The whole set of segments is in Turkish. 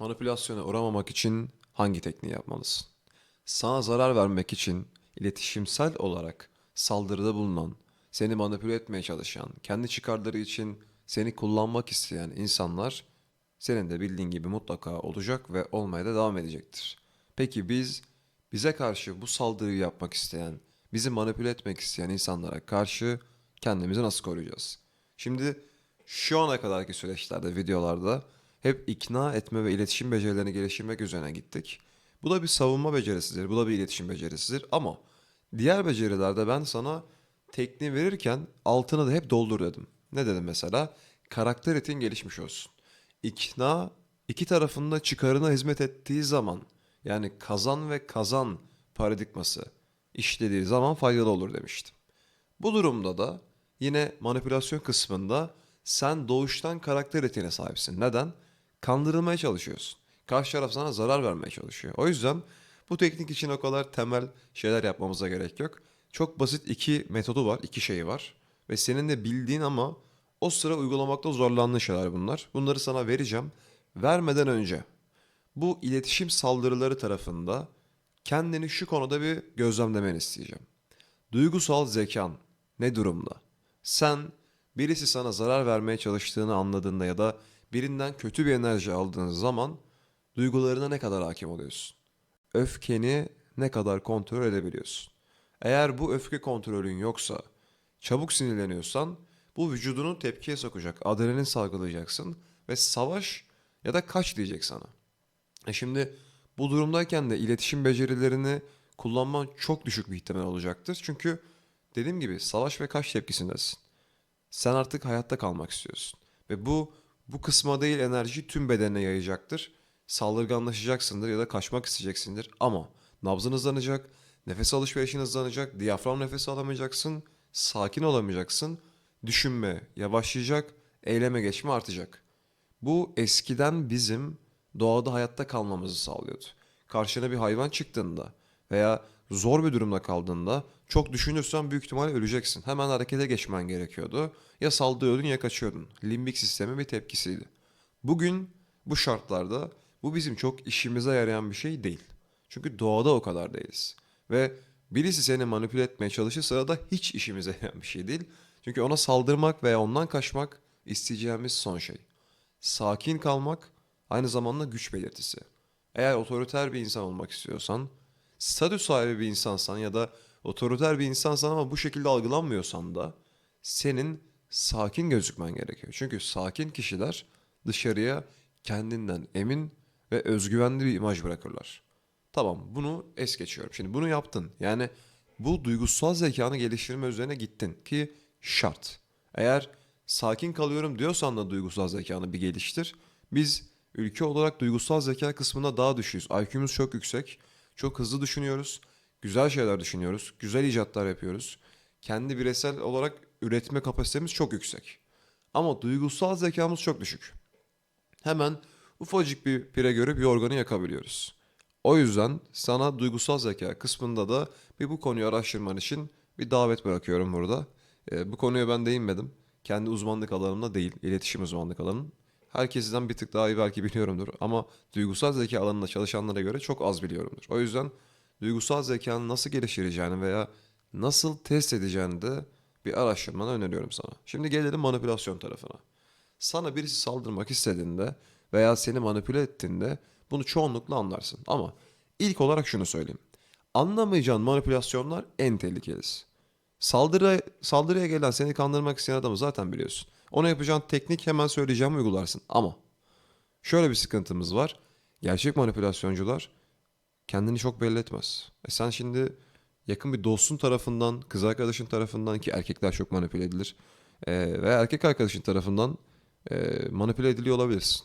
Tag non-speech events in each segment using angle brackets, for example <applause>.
Manipülasyona uğramamak için hangi tekniği yapmalısın? Sana zarar vermek için iletişimsel olarak saldırıda bulunan, seni manipüle etmeye çalışan, kendi çıkarları için seni kullanmak isteyen insanlar senin de bildiğin gibi mutlaka olacak ve olmaya da devam edecektir. Peki biz bize karşı bu saldırıyı yapmak isteyen, bizi manipüle etmek isteyen insanlara karşı kendimizi nasıl koruyacağız? Şimdi şu ana kadarki süreçlerde, videolarda hep ikna etme ve iletişim becerilerini geliştirmek üzerine gittik. Bu da bir savunma becerisidir, bu da bir iletişim becerisidir ama diğer becerilerde ben sana tekniği verirken altını da hep doldur dedim. Ne dedim mesela? Karakter etin gelişmiş olsun. İkna iki tarafında çıkarına hizmet ettiği zaman yani kazan ve kazan paradigması işlediği zaman faydalı olur demiştim. Bu durumda da yine manipülasyon kısmında sen doğuştan karakter etiğine sahipsin. Neden? Kandırılmaya çalışıyorsun. Karşı taraf sana zarar vermeye çalışıyor. O yüzden bu teknik için o kadar temel şeyler yapmamıza gerek yok. Çok basit iki metodu var, iki şeyi var. Ve senin de bildiğin ama o sıra uygulamakta zorlandığın şeyler bunlar. Bunları sana vereceğim. Vermeden önce bu iletişim saldırıları tarafında kendini şu konuda bir gözlemlemeni isteyeceğim. Duygusal zekan ne durumda? Sen birisi sana zarar vermeye çalıştığını anladığında ya da birinden kötü bir enerji aldığın zaman duygularına ne kadar hakim oluyorsun? Öfkeni ne kadar kontrol edebiliyorsun? Eğer bu öfke kontrolün yoksa, çabuk sinirleniyorsan bu vücudunu tepkiye sokacak, adrenalin salgılayacaksın ve savaş ya da kaç diyecek sana. E şimdi bu durumdayken de iletişim becerilerini kullanman çok düşük bir ihtimal olacaktır. Çünkü dediğim gibi savaş ve kaç tepkisindesin. Sen artık hayatta kalmak istiyorsun. Ve bu bu kısma değil enerji tüm bedenine yayacaktır. Saldırganlaşacaksındır ya da kaçmak isteyeceksindir. Ama nabzın hızlanacak, nefes alışverişin hızlanacak, diyafram nefesi alamayacaksın, sakin olamayacaksın. Düşünme yavaşlayacak, eyleme geçme artacak. Bu eskiden bizim doğada hayatta kalmamızı sağlıyordu. Karşına bir hayvan çıktığında veya zor bir durumda kaldığında çok düşünürsen büyük ihtimalle öleceksin. Hemen harekete geçmen gerekiyordu. Ya saldırıyordun ya kaçıyordun. Limbik sistemi bir tepkisiydi. Bugün bu şartlarda bu bizim çok işimize yarayan bir şey değil. Çünkü doğada o kadar değiliz. Ve birisi seni manipüle etmeye çalışırsa da hiç işimize <laughs> yarayan bir şey değil. Çünkü ona saldırmak veya ondan kaçmak isteyeceğimiz son şey. Sakin kalmak aynı zamanda güç belirtisi. Eğer otoriter bir insan olmak istiyorsan, statü sahibi bir insansan ya da otoriter bir insansan ama bu şekilde algılanmıyorsan da senin sakin gözükmen gerekiyor. Çünkü sakin kişiler dışarıya kendinden emin ve özgüvenli bir imaj bırakırlar. Tamam bunu es geçiyorum. Şimdi bunu yaptın. Yani bu duygusal zekanı geliştirme üzerine gittin ki şart. Eğer sakin kalıyorum diyorsan da duygusal zekanı bir geliştir. Biz ülke olarak duygusal zeka kısmında daha düşüyoruz. IQ'muz çok yüksek. Çok hızlı düşünüyoruz. Güzel şeyler düşünüyoruz. Güzel icatlar yapıyoruz. Kendi bireysel olarak üretme kapasitemiz çok yüksek. Ama duygusal zekamız çok düşük. Hemen ufacık bir pire görüp bir organı yakabiliyoruz. O yüzden sana duygusal zeka kısmında da bir bu konuyu araştırman için bir davet bırakıyorum burada. Ee, bu konuya ben değinmedim. Kendi uzmanlık alanımda değil, iletişim uzmanlık alanım. Herkesten bir tık daha iyi belki biliyorumdur ama duygusal zeka alanında çalışanlara göre çok az biliyorumdur. O yüzden duygusal zekanı nasıl geliştireceğini veya nasıl test edeceğini de bir araştırmanı öneriyorum sana. Şimdi gelelim manipülasyon tarafına. Sana birisi saldırmak istediğinde veya seni manipüle ettiğinde bunu çoğunlukla anlarsın. Ama ilk olarak şunu söyleyeyim. Anlamayacağın manipülasyonlar en tehlikelisi. Saldırı, saldırıya gelen seni kandırmak isteyen adamı zaten biliyorsun. Ona yapacağın teknik hemen söyleyeceğimi uygularsın. Ama şöyle bir sıkıntımız var. Gerçek manipülasyoncular kendini çok belli etmez. E sen şimdi yakın bir dostun tarafından, kız arkadaşın tarafından ki erkekler çok manipüle edilir. E, veya erkek arkadaşın tarafından e, manipüle ediliyor olabilirsin.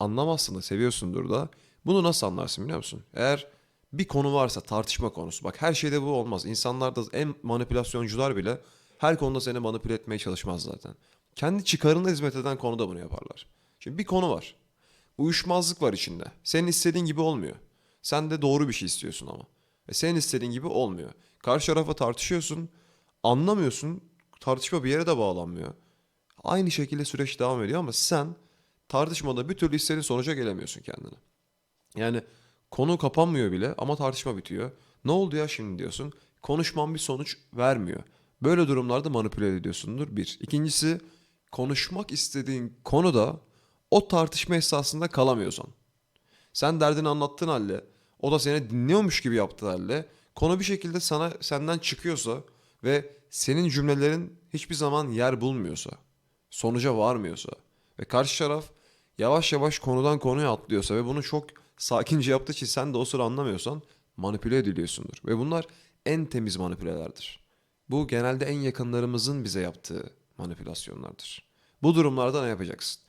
Anlamazsın da seviyorsundur da. Bunu nasıl anlarsın biliyor musun? Eğer bir konu varsa tartışma konusu. Bak her şeyde bu olmaz. İnsanlar da en manipülasyoncular bile her konuda seni manipüle etmeye çalışmaz zaten. Kendi çıkarına hizmet eden konuda bunu yaparlar. Şimdi bir konu var. Uyuşmazlık var içinde. Senin istediğin gibi olmuyor. Sen de doğru bir şey istiyorsun ama. Ve senin istediğin gibi olmuyor. Karşı tarafa tartışıyorsun. Anlamıyorsun. Tartışma bir yere de bağlanmıyor. Aynı şekilde süreç devam ediyor ama sen tartışmada bir türlü istediğin sonuca gelemiyorsun kendine. Yani konu kapanmıyor bile ama tartışma bitiyor. Ne oldu ya şimdi diyorsun. Konuşman bir sonuç vermiyor. Böyle durumlarda manipüle ediyorsundur bir. İkincisi konuşmak istediğin konuda o tartışma esasında kalamıyorsan. Sen derdini anlattığın halde o da seni dinliyormuş gibi yaptığı halde konu bir şekilde sana senden çıkıyorsa ve senin cümlelerin hiçbir zaman yer bulmuyorsa, sonuca varmıyorsa ve karşı taraf yavaş yavaş konudan konuya atlıyorsa ve bunu çok sakince yaptığı için sen de o sıra anlamıyorsan manipüle ediliyorsundur. Ve bunlar en temiz manipülelerdir. Bu genelde en yakınlarımızın bize yaptığı manipülasyonlardır. Bu durumlarda ne yapacaksın?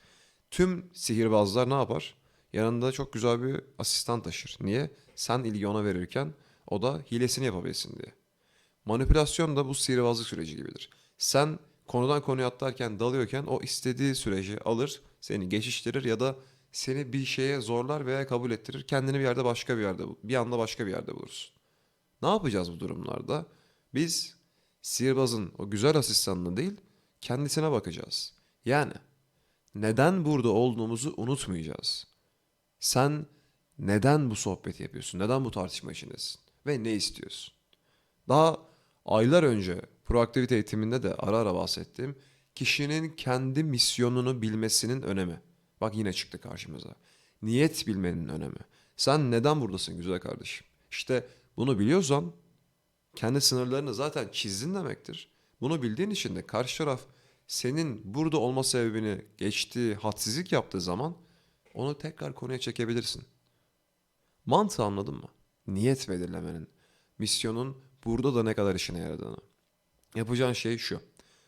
Tüm sihirbazlar ne yapar? Yanında çok güzel bir asistan taşır. Niye? Sen ilgi ona verirken o da hilesini yapabilsin diye. Manipülasyon da bu sihirbazlık süreci gibidir. Sen konudan konuya atlarken dalıyorken o istediği süreci alır, seni geçiştirir ya da seni bir şeye zorlar veya kabul ettirir. Kendini bir yerde başka bir yerde, bir anda başka bir yerde bulursun. Ne yapacağız bu durumlarda? Biz sihirbazın o güzel asistanına değil, kendisine bakacağız. Yani neden burada olduğumuzu unutmayacağız. Sen neden bu sohbeti yapıyorsun? Neden bu tartışma içindesin? Ve ne istiyorsun? Daha aylar önce proaktivite eğitiminde de ara ara bahsettiğim kişinin kendi misyonunu bilmesinin önemi. Bak yine çıktı karşımıza. Niyet bilmenin önemi. Sen neden buradasın güzel kardeşim? İşte bunu biliyorsan kendi sınırlarını zaten çizdin demektir. Bunu bildiğin için de karşı taraf senin burada olma sebebini geçtiği, hadsizlik yaptığı zaman onu tekrar konuya çekebilirsin. Mantığı anladın mı? Niyet belirlemenin, misyonun burada da ne kadar işine yaradığını. Yapacağın şey şu.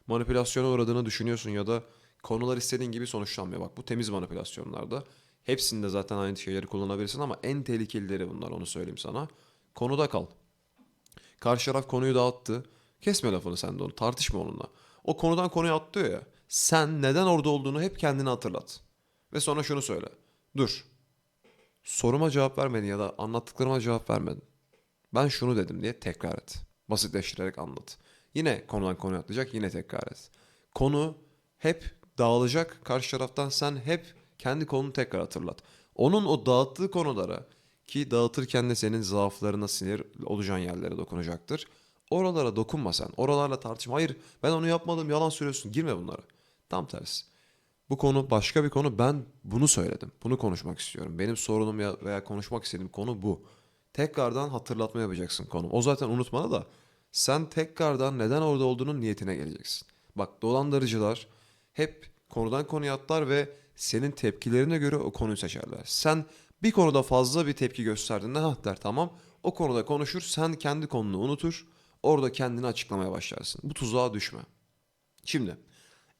Manipülasyona uğradığını düşünüyorsun ya da konular istediğin gibi sonuçlanmıyor. Bak bu temiz manipülasyonlarda. Hepsinde zaten aynı şeyleri kullanabilirsin ama en tehlikelileri bunlar onu söyleyeyim sana. Konuda kal. Karşı taraf konuyu dağıttı. Kesme lafını sen de onu. Tartışma onunla. O konudan konuya atlıyor ya. Sen neden orada olduğunu hep kendine hatırlat. Ve sonra şunu söyle. Dur. Soruma cevap vermedin ya da anlattıklarıma cevap vermedin. Ben şunu dedim diye tekrar et. Basitleştirerek anlat. Yine konudan konuya atlayacak yine tekrar et. Konu hep dağılacak. Karşı taraftan sen hep kendi konunu tekrar hatırlat. Onun o dağıttığı konulara ki dağıtırken de senin zaaflarına sinir olacağın yerlere dokunacaktır. Oralara dokunma sen. Oralarla tartışma. Hayır ben onu yapmadım yalan söylüyorsun. Girme bunlara. Tam tersi. Bu konu başka bir konu. Ben bunu söyledim. Bunu konuşmak istiyorum. Benim sorunum ya veya konuşmak istediğim konu bu. Tekrardan hatırlatma yapacaksın konu. O zaten unutmalı da sen tekrardan neden orada olduğunun niyetine geleceksin. Bak dolandırıcılar hep konudan konuya atlar ve senin tepkilerine göre o konuyu seçerler. Sen bir konuda fazla bir tepki gösterdiğinde ha der tamam o konuda konuşur sen kendi konunu unutur orada kendini açıklamaya başlarsın. Bu tuzağa düşme. Şimdi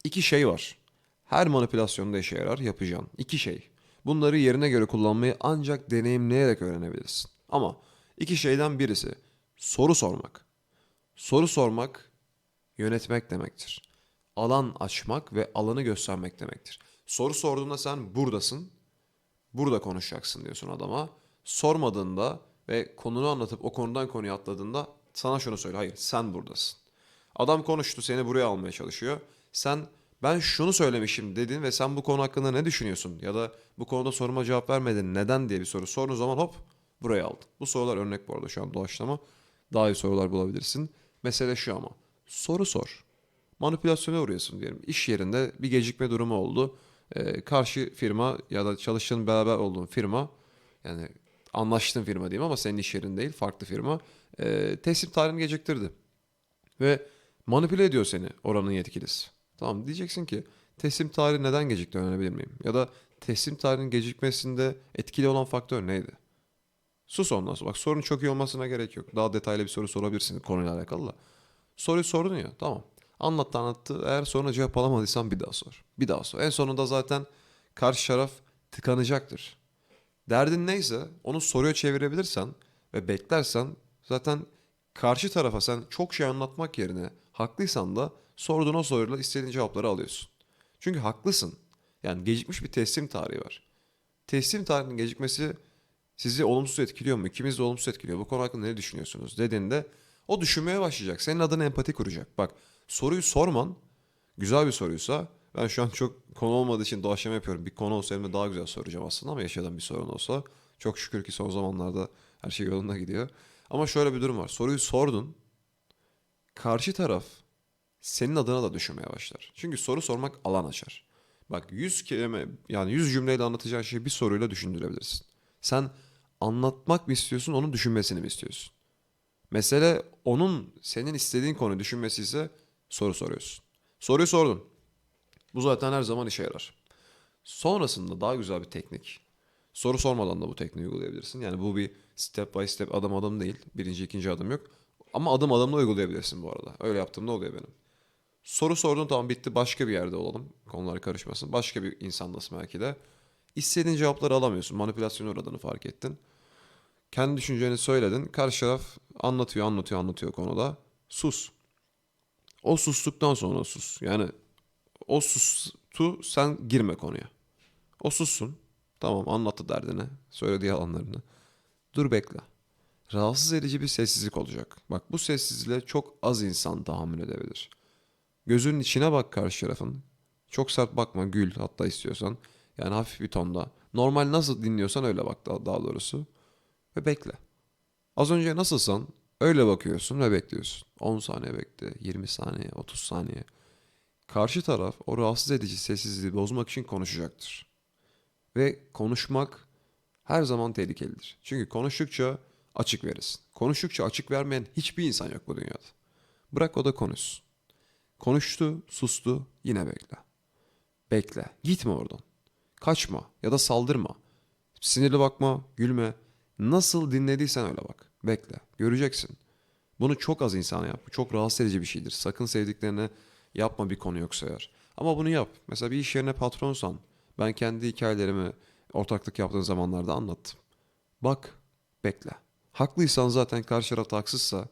iki şey var. Her manipülasyonda işe yarar yapacağın. iki şey. Bunları yerine göre kullanmayı ancak deneyimleyerek öğrenebilirsin. Ama iki şeyden birisi soru sormak. Soru sormak yönetmek demektir. Alan açmak ve alanı göstermek demektir. Soru sorduğunda sen buradasın, burada konuşacaksın diyorsun adama. Sormadığında ve konunu anlatıp o konudan konuya atladığında sana şunu söyle. Hayır sen buradasın. Adam konuştu seni buraya almaya çalışıyor. Sen ben şunu söylemişim dedin ve sen bu konu hakkında ne düşünüyorsun? Ya da bu konuda soruma cevap vermedin neden diye bir soru sorduğun zaman hop buraya aldın. Bu sorular örnek bu arada şu an doğaçlama. Daha iyi sorular bulabilirsin. Mesele şu ama soru sor. Manipülasyona uğruyorsun diyelim. İş yerinde bir gecikme durumu oldu. Ee, karşı firma ya da çalıştığın beraber olduğun firma yani anlaştığın firma diyeyim ama senin iş yerin değil farklı firma e, teslim tarihini geciktirdi. Ve manipüle ediyor seni oranın yetkilisi. Tamam diyeceksin ki teslim tarihi neden gecikti öğrenebilir miyim? Ya da teslim tarihinin gecikmesinde etkili olan faktör neydi? Sus ondan sonra. Bak sorun çok iyi olmasına gerek yok. Daha detaylı bir soru sorabilirsin konuyla alakalı da. Soruyu sordun ya tamam. Anlattı anlattı. Eğer sonra cevap alamadıysan bir daha sor. Bir daha sor. En sonunda zaten karşı taraf tıkanacaktır. Derdin neyse onu soruya çevirebilirsen ve beklersen zaten karşı tarafa sen çok şey anlatmak yerine haklıysan da sorduğun o soruyla istediğin cevapları alıyorsun. Çünkü haklısın. Yani gecikmiş bir teslim tarihi var. Teslim tarihinin gecikmesi sizi olumsuz etkiliyor mu? İkimiz de olumsuz etkiliyor. Bu konu hakkında ne düşünüyorsunuz? Dediğinde o düşünmeye başlayacak. Senin adına empati kuracak. Bak soruyu sorman güzel bir soruysa Ben şu an çok konu olmadığı için doğaçlama yapıyorum. Bir konu olsa elime daha güzel soracağım aslında ama yaşadığım bir sorun olsa. Çok şükür ki son zamanlarda her şey yolunda gidiyor. Ama şöyle bir durum var. Soruyu sordun. Karşı taraf senin adına da düşünmeye başlar. Çünkü soru sormak alan açar. Bak 100 kelime yani 100 cümleyle anlatacağın şeyi bir soruyla düşündürebilirsin. Sen anlatmak mı istiyorsun, onun düşünmesini mi istiyorsun? Mesele onun senin istediğin konu düşünmesi ise soru soruyorsun. Soruyu sordun. Bu zaten her zaman işe yarar. Sonrasında daha güzel bir teknik. Soru sormadan da bu tekniği uygulayabilirsin. Yani bu bir step by step adım adım değil. Birinci, ikinci adım yok. Ama adım adımla uygulayabilirsin bu arada. Öyle yaptığımda oluyor benim. Soru sordun tamam bitti başka bir yerde olalım. Konular karışmasın. Başka bir insandasın belki de. İstediğin cevapları alamıyorsun. Manipülasyona uğradığını fark ettin. Kendi düşünceni söyledin. Karşı taraf anlatıyor, anlatıyor, anlatıyor konuda. Sus. O sustuktan sonra sus. Yani o sustu sen girme konuya. O sussun. Tamam anlattı derdini. Söylediği yalanlarını. Dur bekle. Rahatsız edici bir sessizlik olacak. Bak bu sessizliğe çok az insan tahammül edebilir. Gözünün içine bak karşı tarafın. Çok sert bakma gül hatta istiyorsan. Yani hafif bir tonda. Normal nasıl dinliyorsan öyle bak daha, daha doğrusu. Ve bekle. Az önce nasılsan öyle bakıyorsun ve bekliyorsun. 10 saniye bekle, 20 saniye, 30 saniye. Karşı taraf o rahatsız edici sessizliği bozmak için konuşacaktır. Ve konuşmak her zaman tehlikelidir. Çünkü konuştukça açık verirsin. Konuştukça açık vermeyen hiçbir insan yok bu dünyada. Bırak o da konuşsun. Konuştu, sustu, yine bekle. Bekle. Gitme oradan. Kaçma ya da saldırma. Sinirli bakma, gülme. Nasıl dinlediysen öyle bak. Bekle. Göreceksin. Bunu çok az insana yap. Çok rahatsız edici bir şeydir. Sakın sevdiklerine yapma bir konu yoksa eğer. Ama bunu yap. Mesela bir iş yerine patronsan. Ben kendi hikayelerimi ortaklık yaptığım zamanlarda anlattım. Bak, bekle. Haklıysan zaten karşı taraf haksızsa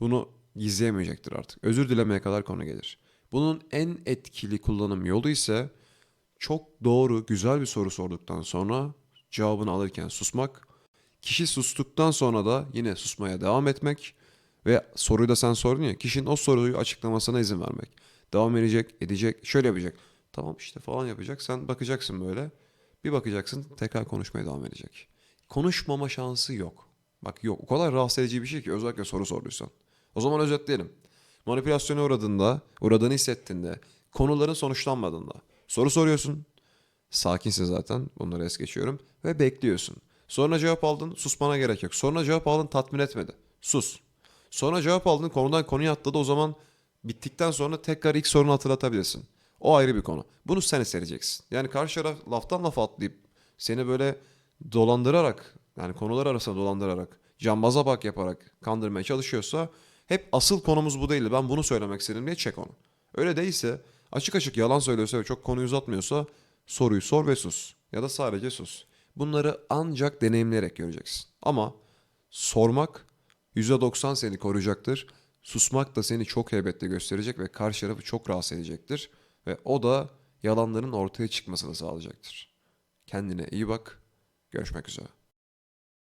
bunu gizleyemeyecektir artık. Özür dilemeye kadar konu gelir. Bunun en etkili kullanım yolu ise çok doğru, güzel bir soru sorduktan sonra cevabını alırken susmak. Kişi sustuktan sonra da yine susmaya devam etmek ve soruyu da sen sordun ya, kişinin o soruyu açıklamasına izin vermek. Devam edecek, edecek, şöyle yapacak. Tamam işte falan yapacak. Sen bakacaksın böyle. Bir bakacaksın tekrar konuşmaya devam edecek. Konuşmama şansı yok. Bak yok. O kadar rahatsız edici bir şey ki özellikle soru sorduysan. O zaman özetleyelim. Manipülasyona uğradığında, uğradığını hissettiğinde, konuların sonuçlanmadığında soru soruyorsun. Sakinsin zaten. Bunları es geçiyorum. Ve bekliyorsun. Sonra cevap aldın. Susmana gerek yok. Sonra cevap aldın tatmin etmedi. Sus. Sonra cevap aldın konudan konuya atladı. O zaman bittikten sonra tekrar ilk sorunu hatırlatabilirsin. O ayrı bir konu. Bunu sen hissedeceksin. Yani karşı taraf laftan lafa atlayıp seni böyle dolandırarak yani konular arasında dolandırarak cambaza bak yaparak kandırmaya çalışıyorsa hep asıl konumuz bu değildi. Ben bunu söylemek istedim diye çek onu. Öyle değilse açık açık yalan söylüyorsa ve çok konuyu uzatmıyorsa soruyu sor ve sus. Ya da sadece sus. Bunları ancak deneyimleyerek göreceksin. Ama sormak %90 seni koruyacaktır. Susmak da seni çok heybetli gösterecek ve karşı tarafı çok rahatsız edecektir. Ve o da yalanların ortaya çıkmasını sağlayacaktır. Kendine iyi bak. Görüşmek üzere.